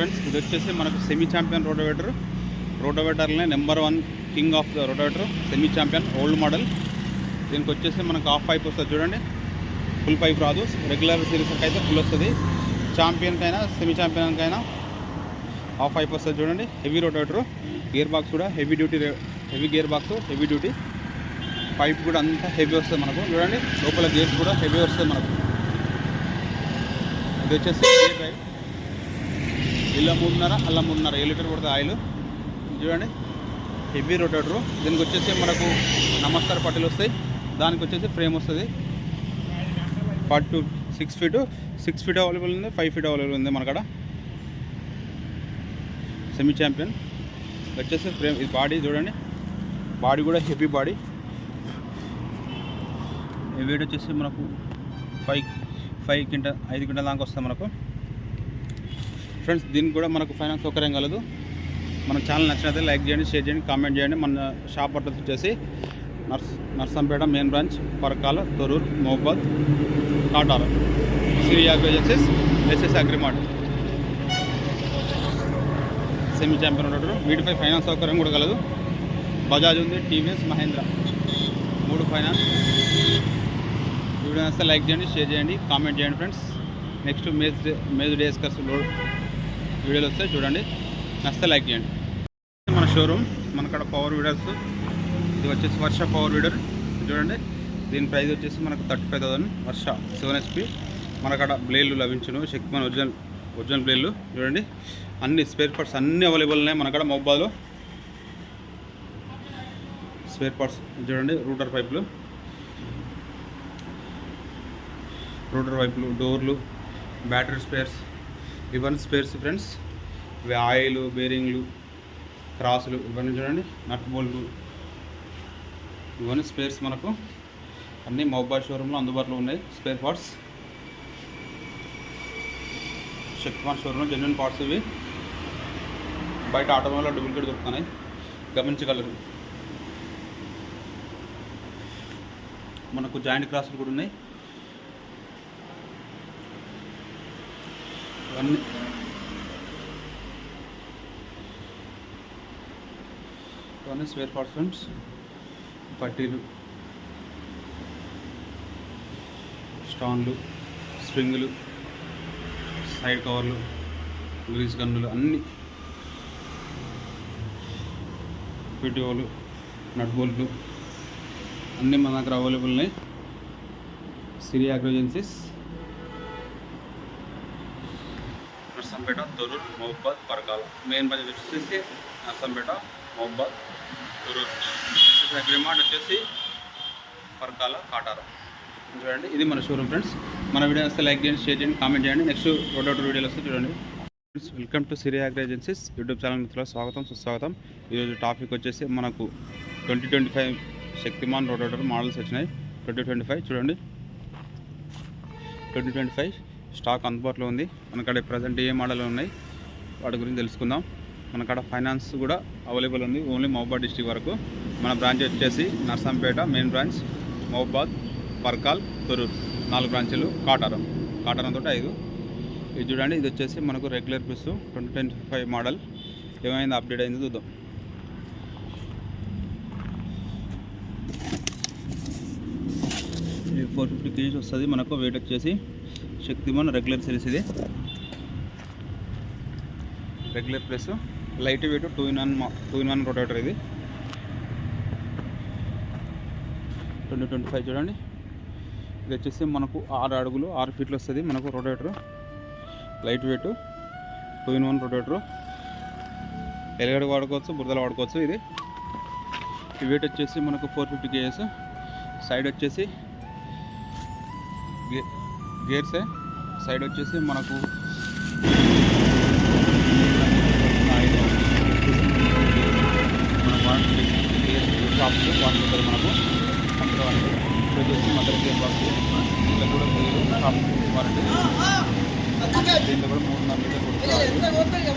Friends ఇది వచ్చేసి మనకు semi champion rotavator రోటోవేటర్లనే number one king of the rotovator semi champion old model దీనికి వచ్చేసి మనకు హాఫ్ పైప్ వస్తుంది చూడండి. ఫుల్ పైప్ రాదు. రెగ్యులర్ సిరీస్కి అయితే ఫుల్ వస్తుంది. ఛాంపియన్కైనా సెమీ ఛాంపియన్కైనా హాఫ్ పైప్ వస్తుంది చూడండి. హెవీ రోటోవేటర్ గేర్ బాక్స్ కూడా heavy duty heavy gear box heavy duty pipe కూడా అంతా హెవీ వస్తుంది మనకు. చూడండి లోపల గేర్స్ కూడా హెవీ వస్తుంది మనకు. ఇది వచ్చేసి గేర్ డ్రైవ్ ఇలా మూడున్నర అలా మూడున్నర ఏ లీటర్ పడుతుంది ఆయిల్? చూడండి హెవీ రొటేటరు. దీనికి వచ్చేసి మనకు నమస్కార పట్టీలు వస్తాయి. దానికి వచ్చేసి ఫ్రేమ్ వస్తుంది. పట్టు six feet six feet available ఉంది ఫైవ్ ఫీట్ అవైలబుల్ ఉంది మనకడ. సెమీ ఛాంపియన్ వచ్చేసి ఫ్రేమ్ ఇది బాడీ చూడండి. బాడీ కూడా హెవీ బాడీ. ఈ వెయిట్ వచ్చేసి మనకు ఫైవ్ ఫైవ్ క్వింటల్ ఐదు క్వింటల్ దాకా వస్తుంది మనకు. ఫ్రెండ్స్ దీనికి కూడా మనకు ఫైనాన్స్ సౌకర్యం కలదు. మన ఛానల్ నచ్చినట్లయితే లైక్ చేయండి షేర్ చేయండి కామెంట్ చేయండి. మన షాప్ అడ్రస్ వచ్చేసి నర్స్ నర్సంపేట మెయిన్ బ్రాంచ్ పరకాల తొరూర్ మహబాద్ కాటార. Sri agencies SS agrimart semi champion ఉంటారు వీటిపై ఫైనాన్స్ సౌకర్యం కూడా కలదు. బజాజ్ ఉంది టీవీఎస్ మహేంద్ర మూడు ఫైనాన్స్ వీడియో నచ్చితే లైక్ చేయండి షేర్ చేయండి కామెంట్ చేయండి ఫ్రెండ్స్ నెక్స్ట్ మేజ్ మేజ్ డేస్కర్స్ లోడ్ వీడియోలు వస్తాయి చూడండి. నస్తే లైక్ చేయండి. మన షోరూమ్ మనకాడ పవర్ వీడర్స్ ఇది వచ్చేసి వర్ష పవర్ వీడర్ చూడండి. దీని ప్రైస్ వచ్చేసి మనకు థర్టీ ఫైవ్ థౌసండ్. వర్ష సెవెన్ హెచ్పి మనకాడ బ్లేడ్లు లభించును. శక్తిమాన్ ఒరిజినల్ ఒరిజినల్ బ్లేడ్లు చూడండి. అన్ని స్పేర్ పార్ట్స్ అన్నీ అవైలబుల్ ఉన్నాయి మనకాడ మొబైల్లో. స్పేర్ పార్ట్స్ చూడండి. రూటర్ పైపులు రూటర్ పైపులు డోర్లు బ్యాటరీ స్పేర్స్ ఇవన్నీ స్పేర్స్ ఫ్రెండ్స్. ఇవి ఆయిల్ బేరింగ్లు క్రాసులు ఇవన్నీ చూడండి నట్ బోల్ట్లు ఇవన్నీ స్పేర్స్ మనకు. అన్నీ మొబైల్ షోరూంలో అందుబాటులో ఉన్నాయి స్పేర్ పార్ట్స్. శక్తిమాన్ షోరూంలో జెన్యున్ పార్ట్స్ ఇవి. బయట ఆటోమోలో డూప్లికేట్ దొరుకుతున్నాయి. గమనించగలరు. మనకు జాయింట్ క్రాసులు కూడా ఉన్నాయి. ఇవన్నీ. ఇవన్నీ స్పేర్ పార్ట్స్ ఫ్రెండ్స్ పట్టీలు స్టాన్లు స్ప్రింగులు సైడ్ కవర్లు గ్రీస్ గన్నులు అన్నీ. పిటిఓలు నట్ బోల్ట్లు అన్నీ మన దగ్గర అవైలబుల్ ఉన్నాయి. సిరి అగ్రో ఏజెన్సీస్ నర్సంపేట తొరూర్ మహబాద్ పరకాల మెయిన్ బడ్జెట్ వచ్చేసి అసంపేట మహబాద్ తొరూర్ అగ్రిమాండ్ వచ్చేసి పరకాల కాటారా. చూడండి ఇది మన షోరూమ్ ఫ్రెండ్స్ మన వీడియో వస్తే లైక్ చేయండి షేర్ చేయండి కామెంట్ చేయండి. నెక్స్ట్ రోడ్ వీడియోలు వస్తే చూడండి. Friends welcome to Siri agri agencies YouTube channel మిత్రుల స్వాగతం సుస్వాగతం. ఈరోజు టాపిక్ వచ్చేసి మనకు twenty twenty five Shaktiman road models వచ్చినాయి. ట్వంటీ ట్వంటీ ఫైవ్ చూడండి. ట్వంటీ ట్వంటీ ఫైవ్ స్టాక్ అందుబాటులో ఉంది. మనకాడ ప్రజెంట్ ఏ మోడల్ ఉన్నాయి వాటి గురించి తెలుసుకుందాం. మనకాడ ఫైనాన్స్ కూడా అవైలబుల్ ఉంది. ఓన్లీ మహబాద్ డిస్టిక్ వరకు. మన బ్రాంచ్ వచ్చేసి నర్సంపేట మెయిన్ బ్రాంచ్ మహబాద్ పర్కాల్ తొరూర్ నాలుగు బ్రాంచ్లు కాటారం. కాటారం తోటి ఐదు. ఇది చూడండి ఇది వచ్చేసి మనకు regular piece twenty twenty five model. ఏమైంది? అప్డేట్ అయింది చూద్దాం. ఫోర్ ఫిఫ్టీ కేజీస్ వస్తుంది. మనకు వెయిట్ వచ్చేసి శక్తిమాన్ రెగ్యులర్ సిరీస్ ఇది. Regular plus light weight two in one two in one rotator ఇది. ట్వంటీ ట్వంటీ ఫైవ్ చూడండి. ఇది వచ్చేసి మనకు ఆరు అడుగులు ఆరు ఫీట్లు వస్తుంది మనకు rotator light weight two in one rotator ఎలగడ వాడుకోవచ్చు బురదలు వాడుకోవచ్చు ఇది. ఈ వెయిట్ వచ్చేసి మనకు ఫోర్ ఫిఫ్టీ కేజెస్ సైడ్ వచ్చేసి గేర్సే సైడ్ వచ్చేసి మనకు ఉంటుంది మనకు అందులో వాటి ఇది వచ్చేసి మదర్ గేర్ బాక్స్ దీంట్లో కూడా గేర్ షాప్ వారంటీ దీంట్లో కూడా మూడున్నర లీటర్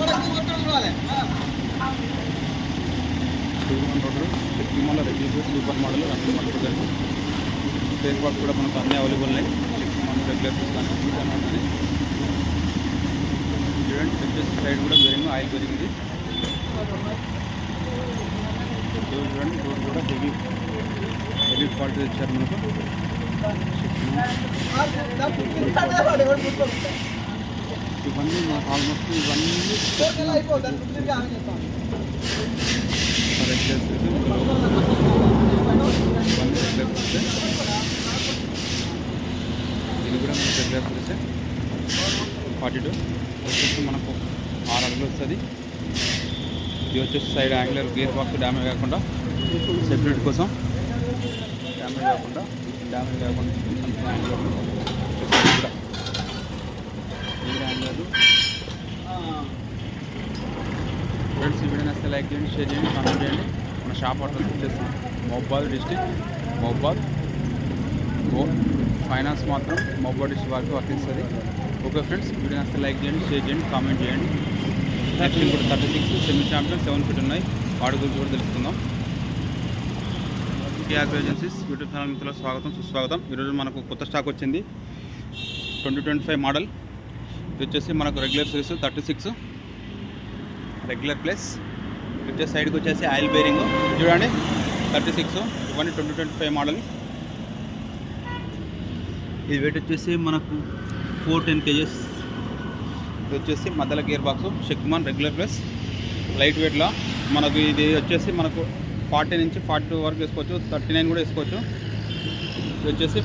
స్టీమన్ రోడ్డు శక్తిమాల రెగ్యులర్ సూపర్ మోడల్ అన్ని మోడల్ స్పేర్ పార్ట్స్ కూడా మనకు అన్నీ అవైలబుల్ ఉన్నాయి. మనం రెగ్యులర్ కానీ చూడండి వచ్చేసి సైడ్ కూడా బేరింగ్ ఆయిల్ బేరింగ్ ఇది డోర్ చూడండి డోర్ కూడా హెవీ హెవీ క్వాలిటీ ఇచ్చారు మనకు. ఇవన్నీ మాకు ఆల్మోస్ట్ ఇవన్నీ రెగ్యులర్స్ ఇవన్నీ రెగ్యులర్స్ ఇది కూడా మనకు రెగ్యులర్స్ వస్తే ఫార్టీ టూ. వచ్చేసి మనకు ఆరు అడుగులు వస్తుంది. ఇది వచ్చేసి side angular gear box damage కాకుండా సెపరేట్ కోసం డ్యామేజ్ కాకుండా డ్యామేజ్ కాకుండా కూడా ఇది యాంగులర్. ఫ్రెండ్స్ ఈ వీడియో నచ్చితే లైక్ చేయండి షేర్ చేయండి కామెంట్ చేయండి. మన షాప్ అడ్రస్ వచ్చేసి మహబాద్ డిస్టిక్ మహబాద్ ఓ ఫైనాన్స్ మాత్రం మొబైల్ డిస్టిక్ వారికి వర్తిస్తుంది. ఓకే ఫ్రెండ్స్ వీడియో నచ్చితే లైక్ చేయండి షేర్ చేయండి కామెంట్ చేయండి. నెక్స్ట్ కూడా thirty six semi champion seven feet ఉన్నాయి. వాడి గురించి కూడా తెలుసుకుందాం. కేఆర్ ఏజెన్సీస్ యూట్యూబ్ ఛానల్ మిత్రులకు స్వాగతం సుస్వాగతం. ఈరోజు మనకు కొత్త స్టాక్ వచ్చింది. Twenty twenty five model. ఇది వచ్చేసి మనకు regular series thirty six. Regular plus. వచ్చే సైడ్కి వచ్చేసి ఆయిల్ బేరింగ్. చూడండి థర్టీ సిక్స్. ఇవన్నీ ట్వంటీ ట్వంటీ ఫైవ్ మోడల్. ఇది వెయిట్ వచ్చేసి మనకు ఫోర్ టెన్ కేజెస్. ఇది వచ్చేసి మధ్యలో gear box షెక్మాన్ regular plus light వెయిట్లో మనకు ఇది వచ్చేసి మనకు ఫార్టీ నుంచి ఫార్టీ టూ వరకు వేసుకోవచ్చు థర్టీ నైన్ కూడా వేసుకోవచ్చు. ఇది వచ్చేసి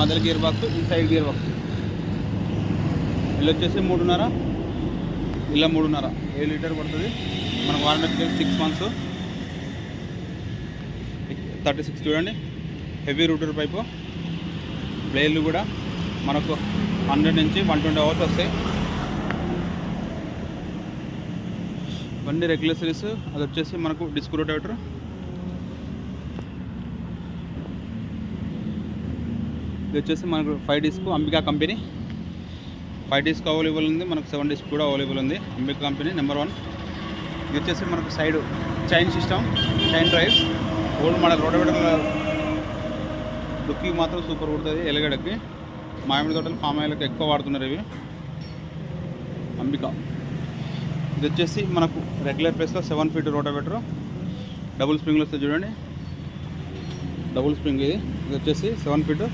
మధ్యల గేర్ బాక్స్ ఈ సైడ్ గేర్ బాక్స్ వీళ్ళు వచ్చేసి మూడున్నర ఇలా మూడున్నర. ఏ లీటర్ పడుతుంది? మనకు warranty six months thirty six చూడండి. హెవీ రూటర్ పైపు బ్లేడ్లు కూడా మనకు హండ్రెడ్ నుంచి వన్ ట్వంటీ అవర్స్ వస్తాయి. ఇవన్నీ రెగ్యులర్ సిరీస్ అది వచ్చేసి మనకు డిస్క్ రొటేటర్ ఇది వచ్చేసి మనకు five disc Ambika company. Five disc available ఉంది. మనకు సెవెన్ డిస్క్ కూడా అవైలబుల్ ఉంది. అంబికా కంపెనీ నెంబర్ వన్ ఇది వచ్చేసి మనకు side chain system chain drive old model rotavator లుక్కి మాత్రం సూపర్ కొడుతుంది ఎలగడకి. మామిడి తోటలు ఫామ్ ఆయిల్కి ఎక్కువ వాడుతున్నారు ఇవి. అంబిక. ఇది వచ్చేసి మనకు రెగ్యులర్ ప్లేస్లో సెవెన్ ఫీట్ రోటోవేటర్ డబుల్ స్ప్రింగ్లు వస్తే చూడండి. డబుల్ స్ప్రింగ్ ఇది. ఇది వచ్చేసి seven feet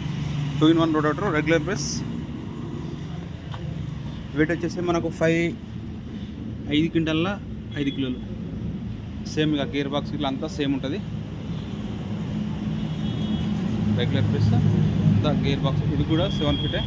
two in one rotovator regular plus weight వచ్చేసి మనకు ఫైవ్ ఐదు క్వింటల్ల ఐదు కిలోలు. సేమ్ ఇక గేర్ బాక్స్ ఇట్లా అంతా సేమ్ ఉంటుంది. రెగ్యులర్ ప్లేస్ అంతా గేర్ బాక్స్ ఇది కూడా సెవెన్ ఫీటే